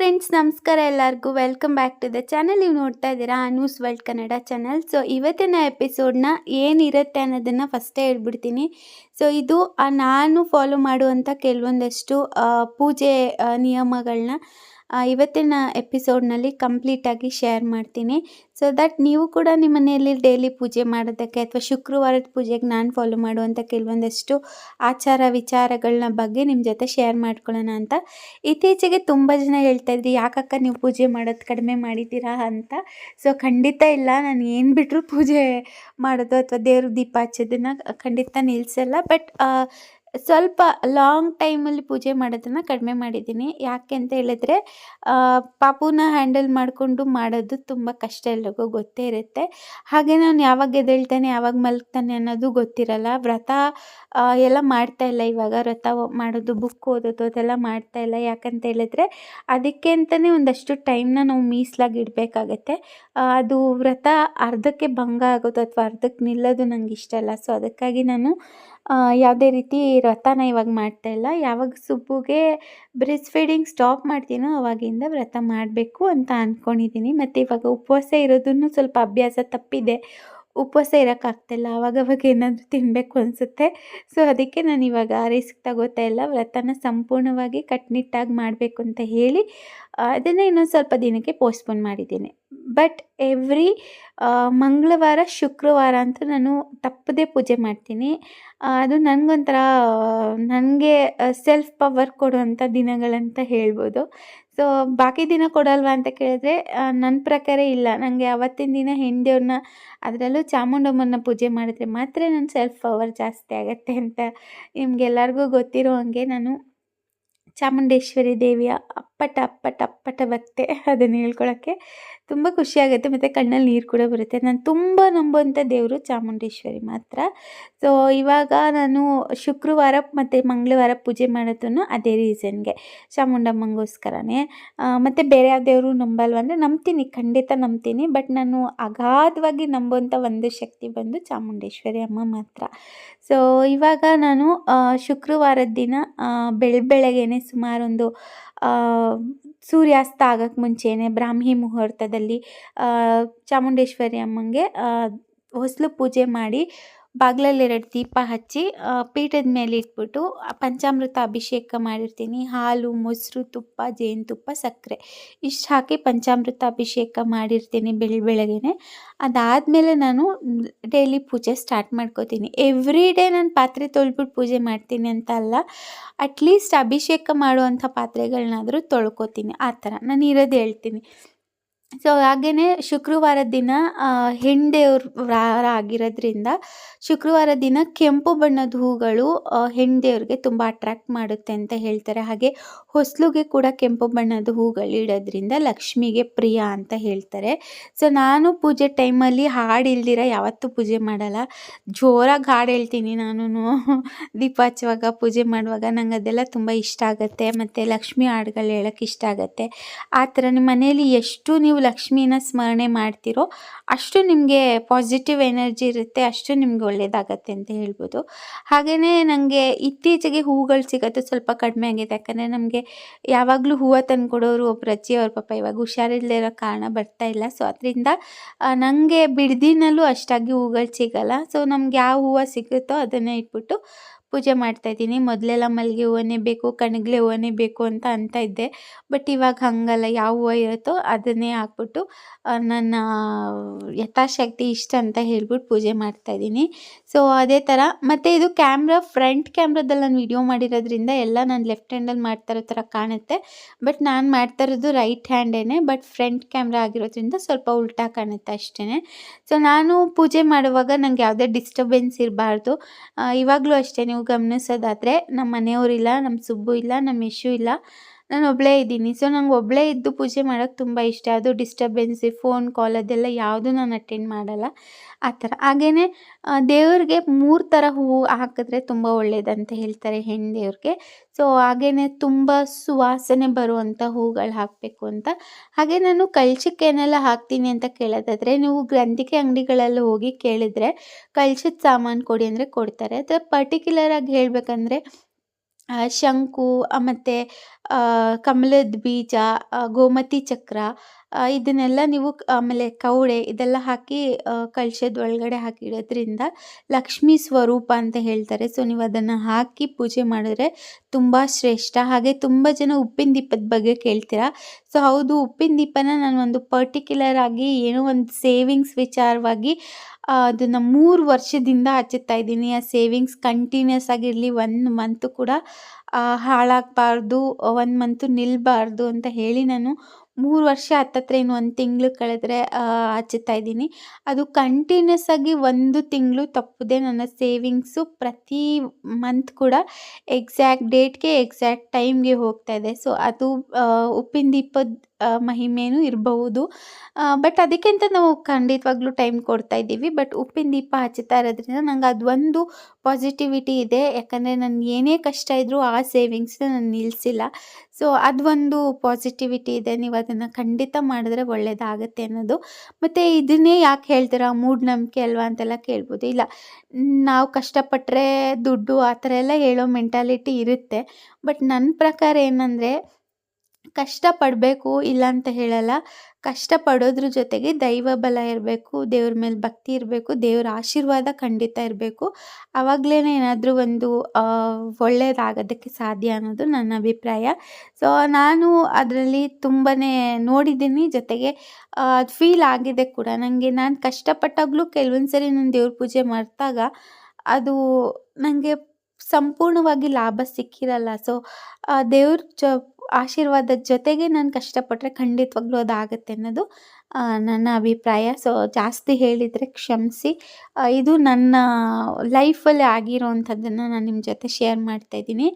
Friends, ನಮಸ್ಕಾರ ಎಲ್ಲರಿಗೂ. Welcome back to the channel. ನೀವು ನೋಡ್ತಾ ಇದ್ದೀರಾ? News world Kannada channel. So ಇವತ್ತಿನ ಎಪಿಸೋಡ್ನ ಏನಿರುತ್ತೆ ಅನ್ನೋದನ್ನು ಫಸ್ಟೇ ಹೇಳ್ಬಿಡ್ತೀನಿ. ಸೊ ಇದು ನಾನು ಫಾಲೋ ಮಾಡುವಂಥ ಕೆಲವೊಂದಷ್ಟು ಪೂಜೆ ನಿಯಮಗಳನ್ನ ಇವತ್ತಿನ ಎಪಿಸೋಡ್ನಲ್ಲಿ ಕಂಪ್ಲೀಟಾಗಿ ಶೇರ್ ಮಾಡ್ತೀನಿ. ಸೊ ದಟ್ ನೀವು ಕೂಡ ನಿಮ್ಮ ಮನೆಯಲ್ಲಿ ಡೈಲಿ ಪೂಜೆ ಮಾಡೋದಕ್ಕೆ ಅಥವಾ ಶುಕ್ರವಾರದ ಪೂಜೆಗೆ ನಾನು ಫಾಲೋ ಮಾಡುವಂಥ ಕೆಲವೊಂದಷ್ಟು ಆಚಾರ ವಿಚಾರಗಳನ್ನ ಬಗ್ಗೆ ನಿಮ್ಮ ಜೊತೆ ಶೇರ್ ಮಾಡ್ಕೊಳ್ಳೋಣ ಅಂತ. ಇತ್ತೀಚೆಗೆ ತುಂಬ ಜನ ಹೇಳ್ತಾ ಇದ್ರಿ, ಯಾಕಕ್ಕ ನೀವು ಪೂಜೆ ಮಾಡೋದು ಕಡಿಮೆ ಮಾಡಿದ್ದೀರಾ ಅಂತ? ಸೊ ಖಂಡಿತ ಇಲ್ಲ, ನಾನು ಏನು ಬಿಟ್ಟರು ಪೂಜೆ ಮಾಡೋದು ಅಥವಾ ದೇವ್ರ ದೀಪ ಹಚ್ಚೋದನ್ನ ಖಂಡಿತ ನಿಲ್ಲಿಸಲ್ಲ ಬಟ್ ಸ್ವಲ್ಪ ಲಾಂಗ್ ಟೈಮಲ್ಲಿ ಪೂಜೆ ಮಾಡೋದನ್ನು ಕಡಿಮೆ ಮಾಡಿದ್ದೀನಿ. ಯಾಕೆ ಅಂತ ಹೇಳಿದ್ರೆ ಪಾಪುನ ಹ್ಯಾಂಡಲ್ ಮಾಡಿಕೊಂಡು ಮಾಡೋದು ತುಂಬ ಕಷ್ಟ ಎಲ್ರಿಗೂ ಗೊತ್ತೇ ಇರುತ್ತೆ. ಹಾಗೆ ನಾನು ಯಾವಾಗ ಎದ್ದೇಳ್ತಾನೆ, ಯಾವಾಗ ಮಲಗ್ತಾನೆ ಅನ್ನೋದು ಗೊತ್ತಿರಲ್ಲ. ವ್ರತ ಎಲ್ಲ ಮಾಡ್ತಾ ಇಲ್ಲ ಇವಾಗ. ವ್ರತ ಮಾಡೋದು ಬುಕ್ ಓದೋದು ಅದೆಲ್ಲ ಮಾಡ್ತಾ ಇಲ್ಲ. ಯಾಕಂತ ಹೇಳಿದ್ರೆ, ಅದಕ್ಕೆ ಅಂತಲೇ ಒಂದಷ್ಟು ಟೈಮ್ನ ನಾವು ಮೀಸಲಾಗಿ ಇಡಬೇಕಾಗತ್ತೆ. ಅದು ವ್ರತ ಅರ್ಧಕ್ಕೆ ಭಂಗ ಆಗೋದು ಅಥವಾ ಅರ್ಧಕ್ಕೆ ನಿಲ್ಲೋದು ನನಗೆ ಇಷ್ಟ ಇಲ್ಲ ಸೊ ಅದಕ್ಕಾಗಿ ನಾನು ಯಾವುದೇ ರೀತಿ ವ್ರತನ ಇವಾಗ ಮಾಡ್ತಾ ಇಲ್ಲ. ಯಾವಾಗ ಸುಬ್ಬುಗೆ ಬ್ರೆಸ್ಟ್ ಫೀಡಿಂಗ್ ಸ್ಟಾಪ್ ಮಾಡ್ತೀನೋ ಅವಾಗಿಂದ ವ್ರತ ಮಾಡಬೇಕು ಅಂತ ಅಂದ್ಕೊಂಡಿದ್ದೀನಿ ಮತ್ತು ಇವಾಗ ಉಪವಾಸ ಇರೋದನ್ನು ಸ್ವಲ್ಪ ಅಭ್ಯಾಸ ತಪ್ಪಿದೆ. ಉಪವಾಸ ಇರೋಕ್ಕಾಗ್ತಿಲ್ಲ ಅವಾಗವಾಗ ಏನಾದರೂ ತಿನ್ನಬೇಕು ಅನಿಸುತ್ತೆ. ಸೊ ಅದಕ್ಕೆ ನಾನು ಇವಾಗ ರಿಸ್ಕ್ ತಗೋತಾ ಇಲ್ಲ. ವ್ರತನ ಸಂಪೂರ್ಣವಾಗಿ ಕಟ್ನಿಟ್ಟಾಗಿ ಮಾಡಬೇಕು ಅಂತ ಹೇಳಿ ಅದನ್ನು ಇನ್ನೊಂದು ಸ್ವಲ್ಪ ದಿನಕ್ಕೆ ಪೋಸ್ಟ್ಪೋನ್ ಮಾಡಿದ್ದೇನೆ. ಬಟ್ ಎವ್ರಿ ಮಂಗಳವಾರ, ಶುಕ್ರವಾರ ಅಂತೂ ನಾನು ತಪ್ಪದೇ ಪೂಜೆ ಮಾಡ್ತೀನಿ. ಅದು ನನಗೊಂಥರ, ನನಗೆ ಸೆಲ್ಫ್ ಪವರ್ ಕೊಡುವಂಥ ದಿನಗಳಂತ ಹೇಳ್ಬೋದು. ಸೊ ಬಾಕಿ ದಿನ ಕೊಡಲ್ವಾ ಅಂತ ಕೇಳಿದ್ರೆ ನನ್ನ ಪ್ರಕಾರ ಇಲ್ಲ. ನನಗೆ ಅವತ್ತಿನ ದಿನ ಹೆಂಡಿಯವ್ರನ್ನ ಅದರಲ್ಲೂ ಚಾಮುಂಡಮ್ಮನ ಪೂಜೆ ಮಾಡಿದ್ರೆ ಮಾತ್ರ ನನ್ನ ಸೆಲ್ಫ್ ಪವರ್ ಜಾಸ್ತಿ ಆಗುತ್ತೆ ಅಂತ ನಿಮಗೆಲ್ಲರಿಗೂ ಗೊತ್ತಿರೋ ಹಂಗೆ ನಾನು ಚಾಮುಂಡೇಶ್ವರಿ ದೇವಿಯ ಅಪ್ಪಟ ಪಟ ಪಟ ಬತ್ತೆ ಅದನ್ನು ಹೇಳ್ಕೊಳಕ್ಕೆ ತುಂಬ ಖುಷಿಯಾಗುತ್ತೆ. ಮತ್ತು ಕಣ್ಣಲ್ಲಿ ನೀರು ಕೂಡ ಬರುತ್ತೆ. ನಾನು ತುಂಬ ನಂಬುವಂಥ ದೇವರು ಚಾಮುಂಡೇಶ್ವರಿ ಮಾತ್ರ. ಸೊ ಇವಾಗ ನಾನು ಶುಕ್ರವಾರ ಮತ್ತು ಮಂಗಳವಾರ ಪೂಜೆ ಮಾಡೋದನ್ನು ಅದೇ ರೀಸನ್ಗೆ ಚಾಮುಂಡಮ್ಮಂಗೋಸ್ಕರನೇ ಮತ್ತು ಬೇರೆ ಯಾವ ದೇವರು ನಂಬಲ್ವ ಅಂದರೆ ನಂಬ್ತೀನಿ. ಖಂಡಿತ ನಂಬ್ತೀನಿ. ಬಟ್ ನಾನು ಅಗಾಧವಾಗಿ ನಂಬುವಂಥ ಒಂದು ಶಕ್ತಿ ಬಂದು ಚಾಮುಂಡೇಶ್ವರಿ ಅಮ್ಮ ಮಾತ್ರ. ಸೊ ಇವಾಗ ನಾನು ಶುಕ್ರವಾರದ ದಿನ ಬೆಳ ಬೆಳಗ್ಗೆನೆ ಸುಮಾರೊಂದು ಸೂರ್ಯಾಸ್ತ ಆಗಕ್ಕೆ ಮುಂಚೆನೇ ಬ್ರಾಹ್ಮಿ ಮುಹೂರ್ತದಲ್ಲಿ ಚಾಮುಂಡೇಶ್ವರಿ ಅಮ್ಮನಿಗೆ ಹೊಸಲು ಪೂಜೆ ಮಾಡಿ ಬಾಗಿಲಲ್ಲಿ ಎರಡು ದೀಪ ಹಚ್ಚಿ ಪೀಠದ ಮೇಲೆ ಇಟ್ಬಿಟ್ಟು ಪಂಚಾಮೃತ ಅಭಿಷೇಕ ಮಾಡಿರ್ತೀನಿ. ಹಾಲು, ಮೊಸರು, ತುಪ್ಪ ಜೇನುತುಪ್ಪ ಸಕ್ಕರೆ. ಇಷ್ಟು ಹಾಕಿ ಪಂಚಾಮೃತ ಅಭಿಷೇಕ ಮಾಡಿರ್ತೀನಿ ಬೆಳ, ಬೆಳಗ್ಗೆನೆ. ಅದಾದಮೇಲೆ ನಾನು ಡೈಲಿ ಪೂಜೆ ಸ್ಟಾರ್ಟ್ ಮಾಡ್ಕೋತೀನಿ. ಎವ್ರಿ ಡೇ ನಾನು ಪಾತ್ರೆ ತೊಳ್ಬಿಟ್ಟು ಪೂಜೆ ಮಾಡ್ತೀನಿ ಅಂತ ಅಲ್ಲ, ಅಟ್ಲೀಸ್ಟ್ ಅಭಿಷೇಕ ಮಾಡುವಂಥ ಪಾತ್ರೆಗಳನ್ನಾದರೂ ತೊಳ್ಕೊತೀನಿ. ಆ ಥರ. ನಾನು ಇರೋದು ಹೇಳ್ತೀನಿ. ಸೊ ಹಾಗೆಯೇ ಶುಕ್ರವಾರ ದಿನ ಹೆಂಡೆಯವ್ರ ವಾರ ಆಗಿರೋದ್ರಿಂದ ಶುಕ್ರವಾರ ದಿನ ಕೆಂಪು ಬಣ್ಣದ ಹೂಗಳು ಹೆಂಡೆಯವ್ರಿಗೆ ತುಂಬ ಅಟ್ರ್ಯಾಕ್ಟ್ ಮಾಡುತ್ತೆ ಅಂತ ಹೇಳ್ತಾರೆ. ಹಾಗೆ ಹೊಸಲುಗೆ ಕೂಡ ಕೆಂಪು ಬಣ್ಣದ ಹೂಗಳು ಇಡೋದ್ರಿಂದ ಲಕ್ಷ್ಮಿಗೆ ಪ್ರಿಯ ಅಂತ ಹೇಳ್ತಾರೆ. ಸೊ, ನಾನು ಪೂಜೆ ಟೈಮಲ್ಲಿ ಹಾಡು ಇಲ್ದಿರ ಯಾವತ್ತೂ ಪೂಜೆ ಮಾಡಲ್ಲ. ಜೋರಾಗಿ ಹಾಡು ಹೇಳ್ತೀನಿ ನಾನು ದೀಪ ಹಚ್ಚುವಾಗ, ಪೂಜೆ ಮಾಡುವಾಗ ನಂಗೆ ಅದೆಲ್ಲ ತುಂಬ ಇಷ್ಟ ಆಗುತ್ತೆ. ಮತ್ತು ಲಕ್ಷ್ಮಿ ಹಾಡುಗಳು ಹೇಳೋಕ್ಕೆ ಇಷ್ಟ ಆಗುತ್ತೆ. ಆ ಥರ ನಿಮ್ಮ ಮನೆಯಲ್ಲಿ ಎಷ್ಟು ನೀವು ಲಕ್ಷ್ಮಿನ ಸ್ಮರಣೆ ಮಾಡ್ತಿರೋ, ಅಷ್ಟು ನಿಮಗೆ ಪಾಸಿಟಿವ್ ಎನರ್ಜಿ ಇರುತ್ತೆ, ಅಷ್ಟು ನಿಮ್ಗೆ ಒಳ್ಳೆಯದಾಗತ್ತೆ ಅಂತ ಹೇಳ್ಬೋದು. ಹಾಗೆಯೇ ನನಗೆ ಇತ್ತೀಚೆಗೆ ಹೂಗಳು ಸಿಗೋದು ಸ್ವಲ್ಪ ಕಡಿಮೆ ಆಗಿದೆ, ಯಾಕಂದರೆ ನಮಗೆ ಯಾವಾಗಲೂ ಹೂವು ತಂದುಕೊಡೋರು ಒಬ್ಬರು ಅಜ್ಜಿ, ಅವ್ರ ಪಾಪ ಇವಾಗ ಹುಷಾರಿಲ್ಲದೆ ಇರೋ ಕಾರಣ ಬರ್ತಾ ಇಲ್ಲ. ಸೊ ಅದರಿಂದ ನನಗೆ ಬಿಡ್ದಿನಲ್ಲೂ ಅಷ್ಟಾಗಿ ಹೂಗಳು ಸಿಗಲ್ಲ. ಸೊ ನಮ್ಗೆ ಯಾವ ಹೂವು ಸಿಗುತ್ತೋ ಅದನ್ನೇ ಇಟ್ಬಿಟ್ಟು ಪೂಜೆ ಮಾಡ್ತಾ ಇದ್ದೀನಿ. ಮೊದಲೆಲ್ಲ ಮಲ್ಲಿಗೆ ಹೂವನೇ ಬೇಕು ಕಣಗಿಲೆ ಹೂವನೇ ಬೇಕು ಅಂತ ಅಂತ ಇದ್ದೆ. ಬಟ್ ಇವಾಗ ಹಾಗಲ್ಲ. ಯಾವ ಹೂವು ಇರುತ್ತೋ ಅದನ್ನೇ ಹಾಕ್ಬಿಟ್ಟು ನನ್ನ ಯಥಾಶಕ್ತಿ ಇಷ್ಟ ಅಂತ ಹೇಳ್ಬಿಟ್ಟು ಪೂಜೆ ಮಾಡ್ತಾಯಿದ್ದೀನಿ ಸೊ ಅದೇ ಥರ ಮತ್ತು ಇದು ಕ್ಯಾಮ್ರಾ, ಫ್ರಂಟ್ ಕ್ಯಾಮ್ರಾದಲ್ಲಿ ನಾನು ವಿಡಿಯೋ ಮಾಡಿರೋದ್ರಿಂದ ಎಲ್ಲ ನಾನು ಲೆಫ್ಟ್ ಹ್ಯಾಂಡಲ್ಲಿ ಮಾಡ್ತಾ ಇರೋ ಥರ ಕಾಣುತ್ತೆ. ಬಟ್ ನಾನು ಮಾಡ್ತಾ ಇರೋದು ರೈಟ್ ಹ್ಯಾಂಡೇನೆ. ಬಟ್ ಫ್ರಂಟ್ ಕ್ಯಾಮ್ರಾ ಆಗಿರೋದ್ರಿಂದ ಸ್ವಲ್ಪ ಉಲ್ಟಾ ಕಾಣುತ್ತೆ ಅಷ್ಟೇ ಸೊ ನಾನು ಪೂಜೆ ಮಾಡುವಾಗ ನನಗೆ ಯಾವುದೇ ಡಿಸ್ಟರ್ಬೆನ್ಸ್ ಇರಬಾರ್ದು. ಇವಾಗಲೂ ಅಷ್ಟೇ ಗಮನಿಸೋದಾದರೆ ನಮ್ಮ ಮನೆಯವರಿಲ್ಲ ನಮ್ಮ ಸುಬ್ಬು ಇಲ್ಲ ನಮ್ಮ ಯಶು ಇಲ್ಲ. ನಾನು ಒಬ್ಬಳೇ ಇದ್ದೀನಿ. ಸೊ ನಂಗೆ ಒಬ್ಬಳೇ ಇದ್ದು ಪೂಜೆ ಮಾಡೋಕ್ಕೆ ತುಂಬ ಇಷ್ಟ. ಅದು ಡಿಸ್ಟರ್ಬೆನ್ಸಿ ಫೋನ್ ಕಾಲ್ ಅದೆಲ್ಲ ಯಾವುದೂ ನಾನು ಅಟೆಂಡ್ ಮಾಡಲ್ಲ. ಆ ಥರ. ಹಾಗೆಯೇ ದೇವ್ರಿಗೆ ಮೂರು ಥರ ಹೂವು ಹಾಕಿದ್ರೆ ತುಂಬ ಒಳ್ಳೆಯದಂತ ಹೇಳ್ತಾರೆ ಹೆಣ್ಣು ದೇವ್ರಿಗೆ. ಸೊ ಹಾಗೆಯೇ ತುಂಬ ಸುವಾಸನೆ ಬರುವಂಥ ಹೂಗಳು ಹಾಕಬೇಕು ಅಂತ. ಹಾಗೆ ನಾನು ಕಳ್ಶಕ್ಕೆ ಏನೆಲ್ಲ ಹಾಕ್ತೀನಿ ಅಂತ ಕೇಳೋದಾದರೆ, ನೀವು ಗ್ರಂಥಿಕೆ ಅಂಗಡಿಗಳಲ್ಲಿ ಹೋಗಿ ಕೇಳಿದರೆ ಕಳ್ಶದ ಸಾಮಾನು ಕೊಡಿ ಅಂದರೆ ಕೊಡ್ತಾರೆ. ಅಥವಾ ಪರ್ಟಿಕ್ಯುಲರ್ ಆಗಿ ಹೇಳಬೇಕಂದ್ರೆ ಶಂಕು ಮತ್ತು ಕಮಲದ ಬೀಜ ಗೋಮತಿ ಚಕ್ರ ಇದನ್ನೆಲ್ಲ ನೀವು ಆಮೇಲೆ ಕವಡೆ ಇದೆಲ್ಲ ಹಾಕಿ ಕಳಶದ ಒಳಗಡೆ ಹಾಕಿ ಇಡೋದ್ರಿಂದ ಲಕ್ಷ್ಮೀ ಸ್ವರೂಪ ಅಂತ ಹೇಳ್ತಾರೆ. ಸೊ ನೀವು ಅದನ್ನು ಹಾಕಿ ಪೂಜೆ ಮಾಡಿದ್ರೆ ತುಂಬ ಶ್ರೇಷ್ಠ. ಹಾಗೆ ತುಂಬ ಜನ ಉಪ್ಪಿನ ದೀಪದ ಬಗ್ಗೆ ಕೇಳ್ತೀರಾ? ಸೊ ಹೌದು, ಉಪ್ಪಿನ ದೀಪನ ನಾನು ಒಂದು ಪರ್ಟಿಕ್ಯುಲರ್ ಆಗಿ ಏನೋ ಒಂದು ಸೇವಿಂಗ್ಸ್ ವಿಚಾರವಾಗಿ ಅದನ್ನು ಮೂರು ವರ್ಷದಿಂದ ಹಚ್ಚುತ್ತಾ ಇದ್ದೀನಿ. ಆ ಸೇವಿಂಗ್ಸ್ ಕಂಟಿನ್ಯೂಸ್ ಆಗಿರಲಿ ಒನ್ ಮಂತು ಕೂಡ ಹಾಳಾಗಬಾರ್ದು ಒನ್ ಮಂತು ನಿಲ್ಲಬಾರ್ದು ಅಂತ ಹೇಳಿ ನಾನು ಮೂರು ವರ್ಷ ಹತ್ತತ್ರ ಇನ್ನು ಒಂದು ತಿಂಗಳು ಕಳೆದ್ರೆ ಹಚ್ಚುತ್ತಾ ಇದ್ದೀನಿ. ಅದು ಕಂಟಿನ್ಯೂಸ್ ಆಗಿ ಒಂದು ತಿಂಗಳು ತಪ್ಪದೆ ನನ್ನ ಸೇವಿಂಗ್ಸು ಪ್ರತಿ ಮಂತ್ ಕೂಡ ಎಕ್ಸಾಕ್ಟ್ ಡೇಟ್ಗೆ ಎಕ್ಸಾಕ್ಟ್ ಟೈಮ್ಗೆ ಹೋಗ್ತಾ ಇದೆ. ಸೊ ಅದು ಉಪ್ಪಿನ ದೀಪದ ಆ, ಮಹಿಮೆನೂ ಇರಬಹುದು. ಬಟ್ ಅದಕ್ಕಿಂತ ನಾವು ಖಂಡಿತವಾಗ್ಲೂ ಟೈಮ್ ಕೊಡ್ತಾ ಇದ್ದೀವಿ. ಬಟ್ ಉಪ್ಪಿನ ದೀಪ ಹಚ್ಚುತ್ತಾ ಇರೋದ್ರಿಂದ ನಂಗೆ ಅದೊಂದು ಪಾಸಿಟಿವಿಟಿ ಇದೆ. ಯಾಕಂದರೆ ನಾನು ಏನೇ ಕಷ್ಟ ಇದ್ದರೂ ಆ ಸೇವಿಂಗ್ಸ್ನ ನಾನು ನಿಲ್ಲಿಸಿಲ್ಲ. ಸೊ ಅದೊಂದು ಪಾಸಿಟಿವಿಟಿ ಇದೆ. ನೀವು ಅದನ್ನು ಖಂಡಿತ ಮಾಡಿದ್ರೆ ಒಳ್ಳೆಯದಾಗತ್ತೆ ಅನ್ನೋದು. ಮತ್ತು ಇದನ್ನೇ ಯಾಕೆ ಹೇಳ್ತೀರಾ? ಮೂಢನಂಬಿಕೆ ಅಲ್ವಾ ಅಂತೆಲ್ಲ ಕೇಳ್ಬೋದು. ಇಲ್ಲ ನಾವು ಕಷ್ಟಪಟ್ಟರೆ ದುಡ್ಡು ಆ ಥರ ಎಲ್ಲ ಹೇಳೋ ಮೆಂಟಾಲಿಟಿ ಇರುತ್ತೆ. ಬಟ್ ನನ್ನ ಪ್ರಕಾರ ಏನಂದರೆ ಕಷ್ಟಪಡಬೇಕು ಇಲ್ಲ ಅಂತ ಹೇಳಲ್ಲ. ಕಷ್ಟಪಡೋದ್ರ ಜೊತೆಗೆ ದೈವ ಬಲ ಇರಬೇಕು, ದೇವ್ರ ಮೇಲೆ ಭಕ್ತಿ ಇರಬೇಕು, ದೇವ್ರ ಆಶೀರ್ವಾದ ಖಂಡಿತ ಇರಬೇಕು. ಆವಾಗಲೇ ಏನಾದರೂ ಒಂದು ಒಳ್ಳೆಯದಾಗೋದಕ್ಕೆ ಸಾಧ್ಯ ಅನ್ನೋದು ನನ್ನ ಅಭಿಪ್ರಾಯ. ಸೊ ನಾನು ಅದರಲ್ಲಿ ತುಂಬಾ ನೋಡಿದ್ದೀನಿ. ಜೊತೆಗೆ ಅದು ಫೀಲ್ ಆಗಿದೆ ಕೂಡ. ನನಗೆ ನಾನು ಕಷ್ಟಪಟ್ಟಾಗಲೂ ಕೆಲವೊಂದು ಸರಿ ನಾನು ದೇವ್ರ ಪೂಜೆ ಮಾಡಿದಾಗ ಅದು ನನಗೆ ಸಂಪೂರ್ಣವಾಗಿ ಲಾಭ ಸಿಕ್ಕಿರಲ್ಲ. ಸೊ ದೇವ್ರ ಜ ಆಶೀರ್ವಾದದ ಜೊತೆಗೆ ನಾನು ಕಷ್ಟಪಟ್ಟರೆ ಖಂಡಿತವಾಗ್ಲೂ ಆಗುತ್ತೆ ಅನ್ನೋದು ನನ್ನ ಅಭಿಪ್ರಾಯ. ಸೊ ಜಾಸ್ತಿ ಹೇಳಿದರೆ ಕ್ಷಮಿಸಿ. ಇದು ನನ್ನ ಲೈಫಲ್ಲಿ ಆಗಿರೋವಂಥದ್ದನ್ನು ನಾನು ನಿಮ್ಮ ಜೊತೆ ಶೇರ್ ಮಾಡ್ತಾ ಇದ್ದೀನಿ.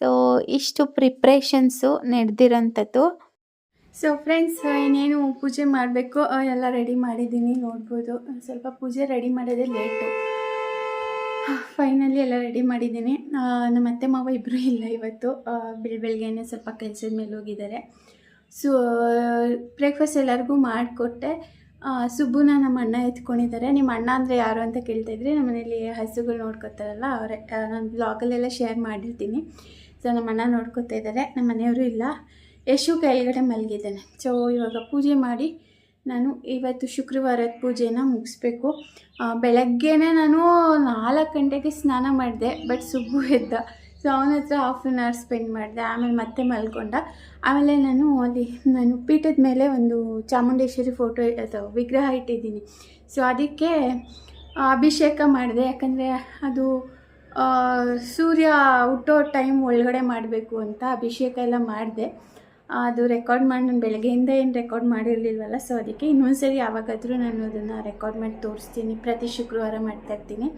ಸೊ ಇಷ್ಟು ಪ್ರಿಪ್ರೇಷನ್ಸು ನಡೆದಿರೋಂಥದ್ದು. ಸೊ ಫ್ರೆಂಡ್ಸ್ ಇನ್ನೇನು ಪೂಜೆ ಮಾಡಬೇಕು ಎಲ್ಲ ರೆಡಿ ಮಾಡಿದ್ದೀನಿ ನೋಡ್ಬೋದು. ಸ್ವಲ್ಪ ಪೂಜೆ ರೆಡಿ ಮಾಡೋದೇ ಲೇಟು ಫೈನಲಿ ಎಲ್ಲ ರೆಡಿ ಮಾಡಿದ್ದೀನಿ. ನಮ್ಮ ಅತ್ತೆ ಮಾವ ಇಬ್ಬರೂ ಇಲ್ಲ ಇವತ್ತು. ಆ, ಬೆಳ ಬೆಳಗ್ಗೆನೆ ಸ್ವಲ್ಪ ಕೆಲಸದ ಮೇಲೆ ಹೋಗಿದ್ದಾರೆ. ಸೊ ಬ್ರೇಕ್ಫಾಸ್ಟ್ ಎಲ್ಲರಿಗೂ ಮಾಡಿಕೊಟ್ಟೆ. ಸುಬ್ಬುನ ನಮ್ಮ ಅಣ್ಣ ಎತ್ಕೊಂಡಿದ್ದಾರೆ. ನಿಮ್ಮ ಅಣ್ಣ ಅಂದರೆ ಯಾರು ಅಂತ ಕೇಳ್ತಾ ಇದ್ರಿ ನಮ್ಮ ಮನೇಲಿ ಹಸುಗಳು ನೋಡ್ಕೊತಾರಲ್ಲ ಅವರೇ ನಾನು ಬ್ಲಾಗಲ್ಲೆಲ್ಲ ಶೇರ್ ಮಾಡಿರ್ತೀನಿ. ಸೊ ನಮ್ಮ ಅಣ್ಣ ನೋಡ್ಕೊತಾ ಇದ್ದಾರೆ. ನಮ್ಮ ಮನೆಯವರು ಇಲ್ಲ. ಯಶು ಕೆಳಗಡೆ ಮಲಗಿದ್ದಾನೆ. ಸೊ ಇವಾಗ ಪೂಜೆ ಮಾಡಿ ನಾನು ಇವತ್ತು ಶುಕ್ರವಾರದ ಪೂಜೆನ ಮುಗಿಸ್ಬೇಕು. ಬೆಳಗ್ಗೆನೇ ನಾನು ನಾಲ್ಕು ಗಂಟೆಗೆ ಸ್ನಾನ ಮಾಡಿದೆ, ಬಟ್ ಸುಬ್ಬು ಎದ್ದ. ಸೊ ಅವನ ಹತ್ರ ಹಾಫ್ ಆನ್ ಅವರ್ ಸ್ಪೆಂಡ್ ಮಾಡಿದೆ, ಆಮೇಲೆ ಮತ್ತೆ ಮಲ್ಕೊಂಡ. ಆಮೇಲೆ ನಾನು ಅಲ್ಲಿ, ನಾನು ಪೀಠದ ಮೇಲೆ ಒಂದು ಚಾಮುಂಡೇಶ್ವರಿ ಫೋಟೋ ಅದು ವಿಗ್ರಹ ಇಟ್ಟಿದ್ದೀನಿ. ಸೊ ಅದಕ್ಕೆ ಅಭಿಷೇಕ ಮಾಡಿದೆ. ಯಾಕಂದರೆ ಅದು ಸೂರ್ಯ ಹುಟ್ಟೋ ಟೈಮ್ ಒಳಗಡೆ ಮಾಡಬೇಕು ಅಂತ ಅಭಿಷೇಕ ಎಲ್ಲ ಮಾಡಿದೆ. ಅದು ರೆಕಾರ್ಡ್ ಮಾಡಿ, ನಾನು ಬೆಳಗ್ಗೆಯಿಂದ ಏನು ರೆಕಾರ್ಡ್ ಮಾಡಿರಲಿಲ್ವಲ್ಲ ಸೊ ಅದಕ್ಕೆ ಇನ್ನೊಂದು ಸರಿ ಯಾವಾಗಾದರೂ ನಾನು ಅದನ್ನು ರೆಕಾರ್ಡ್ ಮಾಡಿ ತೋರಿಸ್ತೀನಿ. ಪ್ರತಿ ಶುಕ್ರವಾರ ಮಾಡ್ತಾ ಇರ್ತೀನಿ.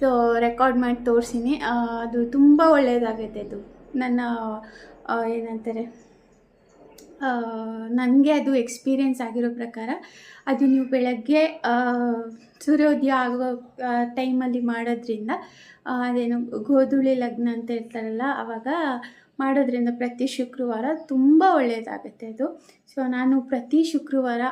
ಸೊ ರೆಕಾರ್ಡ್ ಮಾಡಿ ತೋರಿಸ್ತೀನಿ. ಅದು ತುಂಬ ಒಳ್ಳೆಯದಾಗುತ್ತೆ ಅದು. ನನ್ನ ಏನಂತಾರೆ ನನಗೆ ಅದು ಎಕ್ಸ್ಪೀರಿಯೆನ್ಸ್ ಆಗಿರೋ ಪ್ರಕಾರ, ಅದು ನೀವು ಬೆಳಗ್ಗೆ ಸೂರ್ಯೋದಯ ಆಗೋ ಟೈಮಲ್ಲಿ ಮಾಡೋದ್ರಿಂದ ಅದೇನು ಗೋಧೂಳಿ ಲಗ್ನ ಅಂತ ಇರ್ತಾರಲ್ಲ ಆವಾಗ ಮಾಡೋದ್ರಿಂದ ಪ್ರತಿ ಶುಕ್ರವಾರ ತುಂಬ ಒಳ್ಳೆಯದಾಗುತ್ತೆ ಅದು. ಸೊ ನಾನು ಪ್ರತಿ ಶುಕ್ರವಾರ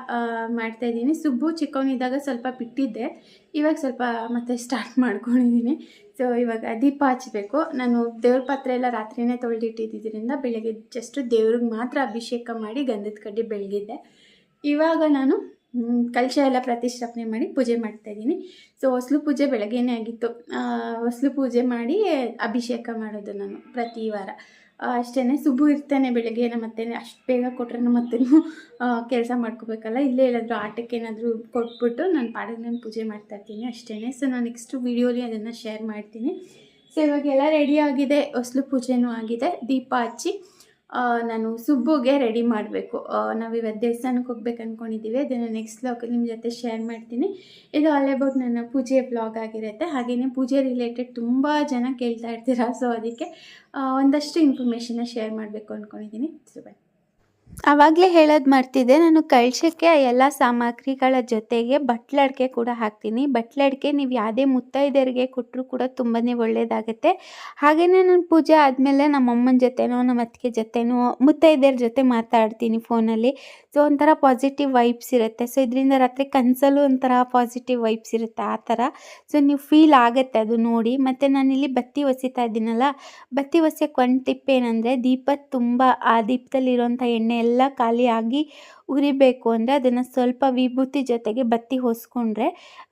ಮಾಡ್ತಾಯಿದ್ದೀನಿ ಸುಬ್ಬು ಚಿಕ್ಕವನಿದ್ದಾಗ ಸ್ವಲ್ಪ ಬಿಟ್ಟಿದ್ದೆ. ಇವಾಗ ಸ್ವಲ್ಪ ಮತ್ತೆ ಸ್ಟಾರ್ಟ್ ಮಾಡ್ಕೊಂಡಿದ್ದೀನಿ. ಸೊ ಇವಾಗ ದೀಪ ಹಚ್ಚಬೇಕು ನಾನು ದೇವ್ರ ಪಾತ್ರೆ ಎಲ್ಲ ರಾತ್ರಿನೇ ತೊಳೆದಿಟ್ಟಿದ್ದರಿಂದ ಬೆಳಗ್ಗೆ ಜಸ್ಟ್ ದೇವ್ರಿಗೆ ಮಾತ್ರ ಅಭಿಷೇಕ ಮಾಡಿ ಗಂಧದ ಕಡ್ಡಿ ಬೆಳಗಿದ್ದೆ ಇವಾಗ ನಾನು ಕಲಶ ಎಲ್ಲ ಪ್ರತಿಷ್ಠಾಪನೆ ಮಾಡಿ ಪೂಜೆ ಮಾಡ್ತಾಯಿದ್ದೀನಿ ಸೊ ಹೊಸಲು ಪೂಜೆ ಬೆಳಗ್ಗೆನೇ ಆಗಿತ್ತು. ಹೊಸ್ಲು ಪೂಜೆ ಮಾಡಿ ಅಭಿಷೇಕ ಮಾಡೋದು ನಾನು ಪ್ರತಿ ವಾರ. ಅಷ್ಟೇ ಸುಬ್ಬು ಇರ್ತಾನೆ ಬೆಳಗ್ಗೆ ನಮ್ಮ ಮತ್ತೆ ಅಷ್ಟು ಬೇಗ ಕೊಟ್ಟರೆ ನಮ್ಮ ಅತ್ತೆನೂ ಕೆಲಸ ಮಾಡ್ಕೋಬೇಕಲ್ಲ, ಇಲ್ಲೇ ಎಲ್ಲಾದರೂ ಆಟಕ್ಕೆ ಏನಾದರೂ ಕೊಟ್ಬಿಟ್ಟು ನಾನು ಪಾಡಿಗೆ ನಾನು ಪೂಜೆ ಮಾಡ್ತಾ ಇರ್ತೀನಿ ಅಷ್ಟೇ ಸೊ ನಾನು ನೆಕ್ಸ್ಟ್ ವೀಡಿಯೋಲಿ ಅದನ್ನು ಶೇರ್ ಮಾಡ್ತೀನಿ. ಸೊ ಇವಾಗೆಲ್ಲ ರೆಡಿ ಆಗಿದೆ, ಹೊಸಲು ಪೂಜೆನೂ ಆಗಿದೆ, ದೀಪ ಹಚ್ಚಿ. ನಾನು ಸುಬ್ಬುಗೆ ರೆಡಿ ಮಾಡಬೇಕು. ನಾವು ಇವತ್ತು ದೇವಸ್ಥಾನಕ್ಕೆ ಹೋಗ್ಬೇಕು ಅಂದ್ಕೊಂಡಿದ್ದೀವಿ ಅದನ್ನು ನೆಕ್ಸ್ಟ್ ಬ್ಲಾಗಲ್ಲಿ ನಿಮ್ಮ ಜೊತೆ ಶೇರ್ ಮಾಡ್ತೀನಿ. ಇದು ಆಲ್ ಅಬೌಟ್ ನನ್ನ ಪೂಜೆ ಬ್ಲಾಗ್ ಆಗಿರುತ್ತೆ. ಹಾಗೆಯೇ ಪೂಜೆ ರಿಲೇಟೆಡ್ ತುಂಬ ಜನ ಕೇಳ್ತಾ ಇರ್ತೀರ ಸೊ ಅದಕ್ಕೆ ಒಂದಷ್ಟು ಇನ್ಫಾರ್ಮೇಷನ್ನ ಶೇರ್ ಮಾಡಬೇಕು ಅಂದ್ಕೊಂಡಿದ್ದೀನಿ ಸೊ ಬೈ ಆವಾಗಲೇ ಹೇಳೋದು ಮರ್ತಿದ್ದೆ. ನಾನು ಕಳಶಕ್ಕೆ ಎಲ್ಲ ಸಾಮಗ್ರಿಗಳ ಜೊತೆಗೆ ಬಟ್ಲಡಿಕೆ ಕೂಡ ಹಾಕ್ತೀನಿ. ಬಟ್ಲಡಿಕೆ ನೀವು ಯಾವುದೇ ಮುತ್ತೈದೆಯರಿಗೆ ಕೊಟ್ಟರು ಕೂಡ ತುಂಬಾ ಒಳ್ಳೆಯದಾಗತ್ತೆ ಹಾಗೆಯೇ ನಾನು ಪೂಜೆ ಆದಮೇಲೆ ನಮ್ಮ ಅಮ್ಮನ ಜೊತೆನೋ, ನಮ್ಮ ಅತ್ತಿಗೆ ಜೊತೆನೋ, ಮುತ್ತೈದೆಯರ ಜೊತೆ ಮಾತಾಡ್ತೀನಿ ಫೋನಲ್ಲಿ. ಸೊ, ಒಂಥರ ಪಾಸಿಟಿವ್ ವೈಬ್ಸ್ ಇರುತ್ತೆ. ಸೊ, ಇದರಿಂದ ರಾತ್ರಿ ಕನಸಲ್ಲೂ ಒಂಥರ ಪಾಸಿಟಿವ್ ವೈಬ್ಸ್ ಇರುತ್ತೆ ಆ ಥರ. ಸೊ, ನೀವು ಫೀಲ್ ಆಗುತ್ತೆ ಅದು ನೋಡಿ. ಮತ್ತು ನಾನಿಲ್ಲಿ ಬತ್ತಿ ಒಸಿತಾ ಇದ್ದೀನಲ್ಲ, ಬತ್ತಿ ಹೊಸ್ಯಕ್ಕೆ ಒಂದು ಟಿಪ್ ಏನಂದರೆ ದೀಪ ತುಂಬ ಆ ದೀಪದಲ್ಲಿರುವಂಥ ಎಣ್ಣೆ ಎಲ್ಲ ಖಾಲಿಯಾಗಿ ಉರಿಬೇಕು ಅಂದರೆ ಅದನ್ನು ಸ್ವಲ್ಪ ವಿಭೂತಿ ಜೊತೆಗೆ ಬತ್ತಿ ಹೊಸ್ಕೊಂಡ್ರೆ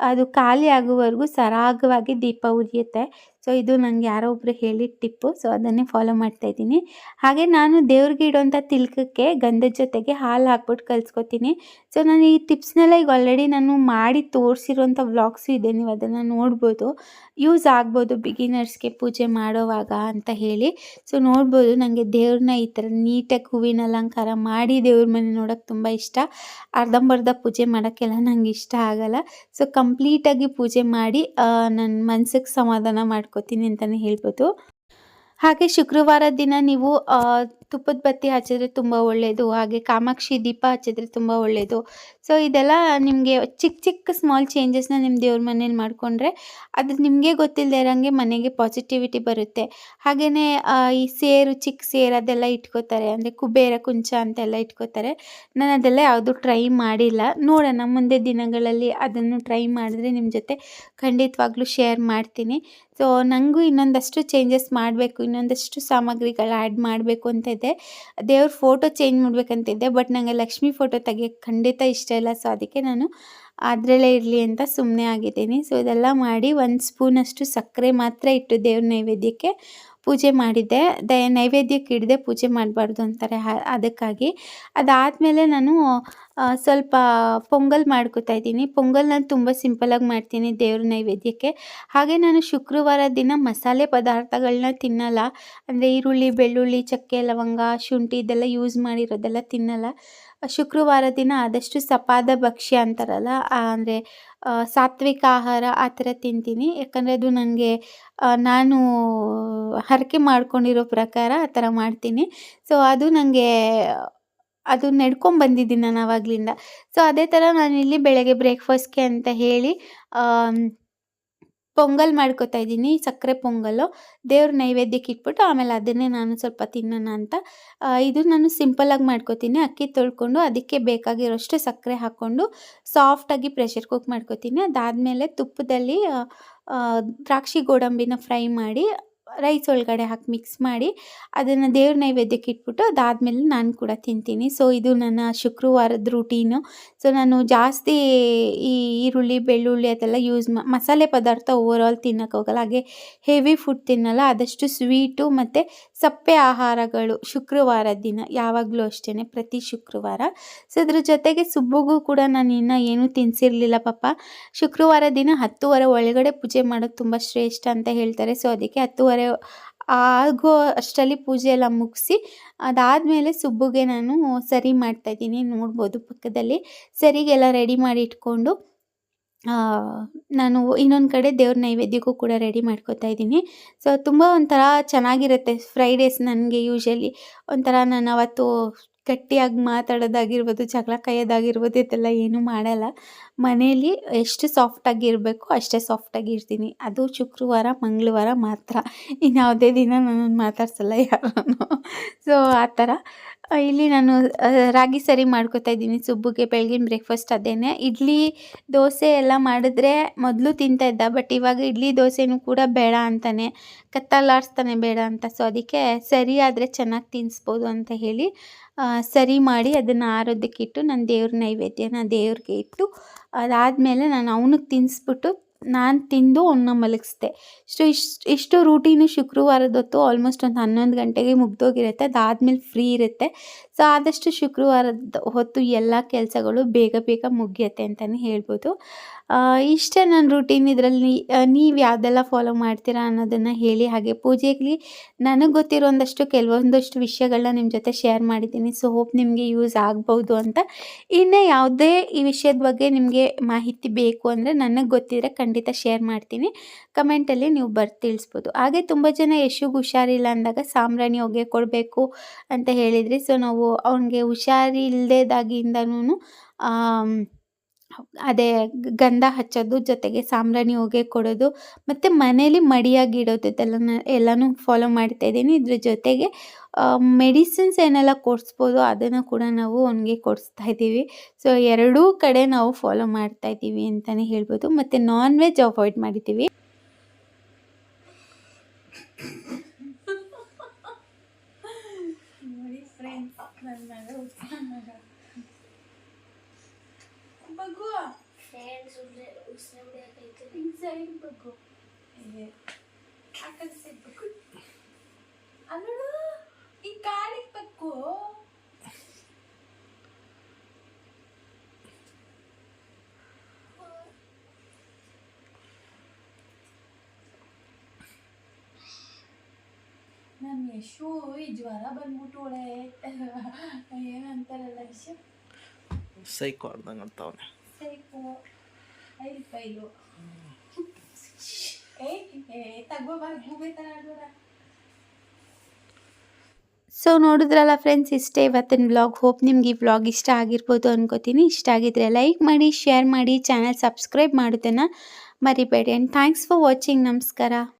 ಅದು ಖಾಲಿ ಆಗುವವರೆಗೂ ಸರಾಗವಾಗಿ ದೀಪ ಉರಿಯುತ್ತೆ. ಸೊ ಇದು ನನಗೆ ಯಾರೋ ಒಬ್ಬರು ಹೇಳಿದ ಟಿಪ್ಪು. ಸೊ ಅದನ್ನೇ ಫಾಲೋ ಮಾಡ್ತಾ ಇದ್ದೀನಿ. ಹಾಗೆ ನಾನು ದೇವ್ರಿಗೆ ಇಡೋಂಥ ತಿಲ್ಕಕ್ಕೆ ಗಂಧದ ಜೊತೆಗೆ ಹಾಲು ಹಾಕ್ಬಿಟ್ಟು ಕಲ್ಸ್ಕೊತೀನಿ. ಸೊ ನಾನು ಈ ಟಿಪ್ಸ್ನೆಲ್ಲ ಈಗ ಆಲ್ರೆಡಿ ನಾನು ಮಾಡಿ ತೋರಿಸಿರೋಂಥ ವ್ಲಾಗ್ಸು ಇದೆ. ನೀವು ಅದನ್ನು ನೋಡ್ಬೋದು. ಯೂಸ್ ಆಗ್ಬೋದು ಬಿಗಿನರ್ಸ್ಗೆ ಪೂಜೆ ಮಾಡೋವಾಗ ಅಂತ ಹೇಳಿ. ಸೊ ನೋಡ್ಬೋದು ನನಗೆ ದೇವ್ರನ್ನ ಈ ಥರ ನೀಟಾಗಿ ಹೂವಿನ ಅಲಂಕಾರ ಮಾಡಿ ದೇವ್ರ ಮನೆ ನೋಡೋಕ್ಕೆ ತುಂಬ ಇಷ್ಟ. ಅರ್ಧಂಬರ್ಧ ಪೂಜೆ ಮಾಡೋಕ್ಕೆಲ್ಲ ನಂಗೆ ಇಷ್ಟ ಆಗಲ್ಲ. ಸೊ ಕಂಪ್ಲೀಟಾಗಿ ಪೂಜೆ ಮಾಡಿ ನನ್ನ ಮನ್ಸಿಗೆ ಸಮಾಧಾನ ಮಾಡ್ಕೋತೀನಿ ಅಂತಲೇ ಹೇಳ್ಬೋದು. ಹಾಗೆ ಶುಕ್ರವಾರ ದಿನ ನೀವು ತುಪ್ಪದ ಬತ್ತಿ ಹಚ್ಚಿದ್ರೆ ತುಂಬ ಒಳ್ಳೆಯದು ಹಾಗೆ ಕಾಮಾಕ್ಷಿ ದೀಪ ಹಚ್ಚಿದ್ರೆ ತುಂಬ ಒಳ್ಳೆಯದು ಸೊ ಇದೆಲ್ಲ ನಿಮಗೆ ಚಿಕ್ಕ ಚಿಕ್ಕ ಸ್ಮಾಲ್ ಚೇಂಜಸ್ನ ನಿಮ್ಮ ದೇವ್ರ ಮನೇಲಿ ಮಾಡಿಕೊಂಡ್ರೆ ಅದು ನಿಮಗೆ ಗೊತ್ತಿಲ್ಲದೆ ಇರೋಂಗೆ ಮನೆಗೆ ಪಾಸಿಟಿವಿಟಿ ಬರುತ್ತೆ. ಹಾಗೆಯೇ ಈ ಸೇರು ಚಿಕ್ಕ ಸೇರು ಅದೆಲ್ಲ ಇಟ್ಕೋತಾರೆ, ಅಂದರೆ ಕುಬೇರ, ಕುಂಚ ಅಂತೆಲ್ಲ ಇಟ್ಕೋತಾರೆ. ನಾನು ಅದೆಲ್ಲ ಯಾವುದು ಟ್ರೈ ಮಾಡಿಲ್ಲ. ನೋಡೋಣ, ಮುಂದೆ ದಿನಗಳಲ್ಲಿ ಅದನ್ನು ಟ್ರೈ ಮಾಡಿದ್ರೆ ನಿಮ್ಮ ಜೊತೆ ಖಂಡಿತವಾಗ್ಲೂ ಶೇರ್ ಮಾಡ್ತೀನಿ. ಸೊ ನನಗೂ ಇನ್ನೊಂದಷ್ಟು ಚೇಂಜಸ್ ಮಾಡಬೇಕು, ಇನ್ನೊಂದಷ್ಟು ಸಾಮಗ್ರಿಗಳು ಆ್ಯಡ್ ಮಾಡಬೇಕು ಅಂತ ಇದೆ. ದೇವ್ರ ಫೋಟೋ ಚೇಂಜ್ ಮಾಡಬೇಕಂತಿದ್ದೆ ಬಟ್ ನನಗೆ ಲಕ್ಷ್ಮಿ ಫೋಟೋ ತೆಗಿಯೋಕ್ಕೆ ಖಂಡಿತ ಇಷ್ಟ ಇಲ್ಲ. ಸೊ ಅದಕ್ಕೆ ನಾನು ಅದರಲ್ಲೇ ಇರಲಿ ಅಂತ ಸುಮ್ಮನೆ ಆಗಿದ್ದೀನಿ. ಸೊ ಇದೆಲ್ಲ ಮಾಡಿ ಒಂದು ಸ್ಪೂನಷ್ಟು ಸಕ್ಕರೆ ಮಾತ್ರ ಇಟ್ಟು ದೇವ್ರ ನೈವೇದ್ಯಕ್ಕೆ ಪೂಜೆ ಮಾಡಿದ್ದೆ. ದ, ನೈವೇದ್ಯಕ್ಕೆ ಇಡದೆ ಪೂಜೆ ಮಾಡಬಾರ್ದು ಅಂತಾರೆ. ಅದಕ್ಕಾಗಿ. ಅದಾದಮೇಲೆ ನಾನು ಸ್ವಲ್ಪ ಪೊಂಗಲ್ ಮಾಡ್ಕೋತಾ ಇದ್ದೀನಿ. ಪೊಂಗಲ್ ನಾನು ತುಂಬ ಸಿಂಪಲಾಗಿ ಮಾಡ್ತೀನಿ ದೇವ್ರ ನೈವೇದ್ಯಕ್ಕೆ. ಹಾಗೆ ನಾನು ಶುಕ್ರವಾರ ದಿನ ಮಸಾಲೆ ಪದಾರ್ಥಗಳನ್ನ ತಿನ್ನಲ್ಲ. ಅಂದರೆ ಈರುಳ್ಳಿ, ಬೆಳ್ಳುಳ್ಳಿ, ಚಕ್ಕೆ, ಲವಂಗ, ಶುಂಠಿ ಇದೆಲ್ಲ ಯೂಸ್ ಮಾಡಿರೋದೆಲ್ಲ ತಿನ್ನಲ್ಲ. ಶುಕ್ರವಾರ ದಿನ ಆದಷ್ಟು ಸಪಾದ ಭಕ್ಷ್ಯ ಅಂತಾರಲ್ಲ ಅಂದರೆ ಸಾತ್ವಿಕ ಆಹಾರ ಆ ಥರ ತಿಂತೀನಿ. ಯಾಕಂದರೆ ಅದು ನನಗೆ ನಾನು ಹರಕೆ ಮಾಡ್ಕೊಂಡಿರೋ ಪ್ರಕಾರ ಆ ಥರ ಮಾಡ್ತೀನಿ. ಸೊ ಅದು ನನಗೆ ಅದು ನಡ್ಕೊಂಬಂದಿದ್ದೀನಿ ನಾನು ಆವಾಗಲಿಂದ ಸೊ ಅದೇ ಥರ ನಾನಿಲ್ಲಿ ಬೆಳಗ್ಗೆ ಬ್ರೇಕ್ಫಾಸ್ಟ್ಗೆ ಅಂತ ಹೇಳಿ ಪೊಂಗಲ್ ಮಾಡ್ಕೊತಾ ಇದ್ದೀನಿ, ಸಕ್ಕರೆ ಪೊಂಗಲ್ಲು ದೇವ್ರ ನೈವೇದ್ಯಕ್ಕೆ ಇಟ್ಬಿಟ್ಟು ಆಮೇಲೆ ಅದನ್ನೇ ನಾನು ಸ್ವಲ್ಪ ತಿನ್ನೋಣ ಅಂತ. ಇದು ನಾನು ಸಿಂಪಲಾಗಿ ಮಾಡ್ಕೊತೀನಿ. ಅಕ್ಕಿ ತೊಳ್ಕೊಂಡು ಅದಕ್ಕೆ ಬೇಕಾಗಿರೋಷ್ಟು ಸಕ್ಕರೆ ಹಾಕ್ಕೊಂಡು ಸಾಫ್ಟಾಗಿ ಪ್ರೆಷರ್ ಕುಕ್ ಮಾಡ್ಕೊತೀನಿ. ಅದಾದಮೇಲೆ ತುಪ್ಪದಲ್ಲಿ ದ್ರಾಕ್ಷಿ ಗೋಡಂಬಿನ ಫ್ರೈ ಮಾಡಿ ರೈಸ್ ಒಳಗಡೆ ಹಾಕಿ ಮಿಕ್ಸ್ ಮಾಡಿ ಅದನ್ನು ದೇವ್ರ ನೈವೇದ್ಯಕ್ಕೆ ಇಟ್ಬಿಟ್ಟು ಅದಾದಮೇಲೆ ನಾನು ಕೂಡ ತಿಂತೀನಿ. ಸೊ ಇದು ನನ್ನ ಶುಕ್ರವಾರದ ರೂಟೀನು ಸೊ ನಾನು ಜಾಸ್ತಿ ಈ ಈರುಳ್ಳಿ, ಬೆಳ್ಳುಳ್ಳಿ ಅದೆಲ್ಲ ಯೂಸ್ ಮಸಾಲೆ ಪದಾರ್ಥ ಓವರ್ ಆಲ್ ತಿನ್ನೋಕ್ಕೋಗಲ್ಲ ಹಾಗೆ ಹೆವಿ ಫುಡ್ ತಿನ್ನಲ್ಲ. ಆದಷ್ಟು ಸ್ವೀಟು ಮತ್ತು ಸಪ್ಪೆ ಆಹಾರಗಳು ಶುಕ್ರವಾರದ ದಿನ. ಯಾವಾಗಲೂ ಅಷ್ಟೇ ಪ್ರತಿ ಶುಕ್ರವಾರ. ಸೊ ಅದ್ರ ಜೊತೆಗೆ ಸುಬ್ಬಗೂ ಕೂಡ ನಾನು ಇನ್ನೂ ಏನೂ ತಿನ್ನಿಸಿರಲಿಲ್ಲ ಪಾಪ. ಶುಕ್ರವಾರ ದಿನ ಹತ್ತುವರೆ ಒಳಗಡೆ ಪೂಜೆ ಮಾಡೋದು ತುಂಬ ಶ್ರೇಷ್ಠ ಅಂತ ಹೇಳ್ತಾರೆ. ಸೊ ಅದಕ್ಕೆ ಹತ್ತುವರೆ ಆಗೋ ಅಷ್ಟರಲ್ಲಿ ಪೂಜೆ ಎಲ್ಲ ಮುಗಿಸಿ, ಅದಾದಮೇಲೆ ಸುಬ್ಬುಗೆ ನಾನು ಸರಿ ಮಾಡ್ತಾಯಿದ್ದೀನಿ ನೋಡ್ಬೋದು ಪಕ್ಕದಲ್ಲಿ. ಸರಿಗೆಲ್ಲ ರೆಡಿ ಮಾಡಿ ಇಟ್ಕೊಂಡು ನಾನು ಇನ್ನೊಂದು ಕಡೆ ದೇವ್ರ ನೈವೇದ್ಯಕ್ಕೂ ಕೂಡ ರೆಡಿ ಮಾಡ್ಕೋತಾ ಇದ್ದೀನಿ. ಸೊ ತುಂಬ ಒಂಥರ ಚೆನ್ನಾಗಿರುತ್ತೆ ಫ್ರೈಡೇಸ್ ನನಗೆ ಯೂಶ್ವಲಿ ಒಂಥರ ನಾನು ಅವತ್ತು ಗಟ್ಟಿಯಾಗಿ ಮಾತಾಡೋದಾಗಿರ್ಬೋದು ಜಗಳ ಕಾಯೋದಾಗಿರ್ಬೋದು ಇದೆಲ್ಲ ಏನೂ ಮಾಡಲ್ಲ. ಮನೆಯಲ್ಲಿ ಎಷ್ಟು ಸಾಫ್ಟಾಗಿ ಇರಬೇಕು ಅಷ್ಟೇ ಸಾಫ್ಟಾಗಿ ಇರ್ತೀನಿ ಅದು ಶುಕ್ರವಾರ, ಮಂಗಳವಾರ ಮಾತ್ರ. ಇನ್ಯಾವುದೇ ದಿನ ನನ್ನನ್ನು ಮಾತಾಡ್ಸಲ್ಲ ಯಾರು ಸೊ ಆ ಥರ. ಇಲ್ಲಿ ನಾನು ರಾಗಿ ಸರಿ ಮಾಡ್ಕೊತಾ ಇದ್ದೀನಿ, ಸುಬ್ಬುಗೆ ಬೆಳಗಿನ ಬ್ರೇಕ್ಫಾಸ್ಟ್ ಅದೇನೆ. ಇಡ್ಲಿ, ದೋಸೆ ಎಲ್ಲ ಮಾಡಿದ್ರೆ ಮೊದಲು ತಿಂತಾ ಇದ್ದ ಬಟ್ ಇವಾಗ ಇಡ್ಲಿ, ದೋಸೆನೂ ಕೂಡ ಬೇಡ ಅಂತಾನೆ, ಕತ್ತಲಾಡಿಸ್ತಾನೆ ಬೇಡ ಅಂತ. ಸೊ ಅದಕ್ಕೆ ಸರಿ ಆದರೆ ಚೆನ್ನಾಗಿ ತಿನ್ನಿಸ್ಬೋದು ಅಂತ ಹೇಳಿ ಸರಿ ಮಾಡಿ ಅದನ್ನು ಆರೋಗ್ಯಕ್ಕಿಟ್ಟು ನಾನು ದೇವ್ರ ನೈವೇದ್ಯನ ದೇವ್ರಿಗೆ ಇಟ್ಟು, ಅದಾದಮೇಲೆ ನಾನು ಅವನಿಗೆ ತಿನ್ನಿಸ್ಬಿಟ್ಟು ನಾನು ತಿಂದು ಅವನ್ನ ಮಲಗಿಸ್ದೆ. ಸೊ ಇಷ್ಟು ಇಷ್ಟು ರೂಟೀನು ಶುಕ್ರವಾರದ ಹೊತ್ತು ಆಲ್ಮೋಸ್ಟ್ ಒಂದು ಹನ್ನೊಂದು ಗಂಟೆಗೆ ಮುಗ್ದೋಗಿರುತ್ತೆ. ಅದಾದಮೇಲೆ ಫ್ರೀ ಇರುತ್ತೆ. ಸೊ ಆದಷ್ಟು ಶುಕ್ರವಾರದ ಹೊತ್ತು ಎಲ್ಲ ಕೆಲಸಗಳು ಬೇಗ ಬೇಗ ಮುಗಿಯುತ್ತೆ ಅಂತಲೇ ಹೇಳ್ಬೋದು. ಇಷ್ಟೇ ನನ್ನ ರೂಟೀನ್ ಇದರಲ್ಲಿ ನೀವು ಯಾವುದೆಲ್ಲ ಫಾಲೋ ಮಾಡ್ತೀರಾ ಅನ್ನೋದನ್ನು ಹೇಳಿ, ಹಾಗೆ ಪೂಜೆಗೆ ನನಗೆ ಗೊತ್ತಿರೋಂದಷ್ಟು ಕೆಲವೊಂದಷ್ಟು ವಿಷಯಗಳನ್ನ ನಿಮ್ಮ ಜೊತೆ ಶೇರ್ ಮಾಡಿದ್ದೀನಿ. ಸೊ ಹೋಪ್ ನಿಮಗೆ ಯೂಸ್ ಆಗ್ಬೋದು ಅಂತ. ಇನ್ನೇ ಯಾವುದೇ ಈ ವಿಷಯದ ಬಗ್ಗೆ ನಿಮಗೆ ಮಾಹಿತಿ ಬೇಕು ಅಂದರೆ ನನಗೆ ಗೊತ್ತಿದ್ರೆ ಖಂಡಿತ ಶೇರ್ ಮಾಡ್ತೀನಿ. ಕಮೆಂಟಲ್ಲಿ ನೀವು ಬರ್ದು ತಿಳಿಸ್ಬೋದು. ಹಾಗೆ ತುಂಬ ಜನ ಯಶುಗೆ ಹುಷಾರಿಲ್ಲ ಅಂದಾಗ ಸಾಮ್ರಾಣಿ ಹೊಗೆ ಕೊಡಬೇಕು ಅಂತ ಹೇಳಿದ್ರಿ. ಸೊ ನಾವು ಅವನಿಗೆ ಹುಷಾರಿಲ್ದೇದಾಗಿಂದನೂ ಅದೇ ಗಂಧ ಹಚ್ಚೋದು, ಜೊತೆಗೆ ಸಾಂಬ್ರಾಣಿ ಹೊಗೆ ಕೊಡೋದು, ಮತ್ತು ಮನೇಲಿ ಮಡಿಯಾಗಿಡೋದು ಇದೆಲ್ಲ ಎಲ್ಲನೂ ಫಾಲೋ ಮಾಡ್ತಾ ಇದ್ದೀನಿ. ಇದ್ರ ಜೊತೆಗೆ ಮೆಡಿಸಿನ್ಸ್ ಏನೆಲ್ಲ ಕೊಡಿಸ್ಬೋದು, ಅದನ್ನು ಕೂಡ ನಾವು ಅವನಿಗೆ ಕೊಡಿಸ್ತಾ ಇದ್ದೀವಿ. ಸೊ ಎರಡೂ ಕಡೆ ನಾವು ಫಾಲೋ ಮಾಡ್ತಾ ಇದ್ದೀವಿ ಅಂತಲೇ ಹೇಳ್ಬೋದು. ಮತ್ತು ನಾನ್ ವೆಜ್ ಅವಾಯ್ಡ್ ಮಾಡಿದ್ದೀವಿ ನೋಡಿ ಫ್ರೆಂಡ್ಸ್ ನನ್ನ ಮಗ ಉಸ್ಮಾನ್ ಮಗ ಬಗ್ಗು ಹಿಂಗ್ ಸೈಡ್ ಬಗ್ಗು ಇದೆ ಆ ಕಡೆ ಸೈಡ್ ಬಗ್ಗು ಅಲ್ಲೋಡು ಈ ಕಾಲಿಗೆ ಬಗ್ಗು ನಮ್ಮ ಯಶು ಈ ಜ್ವರ ಬಂದ್ಬಿಟ್ಟೋಳೆ ಏನಂತಾರಲ್ಲ ಯಶು ಸೈಕೋ ಆಡ್ದಂಗೆ ಅಂತಾವನೆ ಸೈಕು ಸೊ ನೋಡಿದ್ರಲ್ಲ ಫ್ರೆಂಡ್ಸ್ ಇಷ್ಟೇ ಇವತ್ತಿನ ವ್ಲಾಗ್ ಹೋಪ್ ನಿಮ್ಗೆ ಈ ವ್ಲಾಗ್ ಇಷ್ಟ ಆಗಿರ್ಬೋದು ಅನ್ಕೋತೀನಿ. ಇಷ್ಟ ಆಗಿದ್ರೆ ಲೈಕ್ ಮಾಡಿ ಶೇರ್ ಮಾಡಿ ಚಾನಲ್ ಸಬ್ಸ್ಕ್ರೈಬ್ ಮಾಡೋದನ್ನು ಮರಿಬೇಡಿ. ಆ್ಯಂಡ್ ಥ್ಯಾಂಕ್ಸ್ ಫಾರ್ ವಾಚಿಂಗ್ ನಮಸ್ಕಾರ.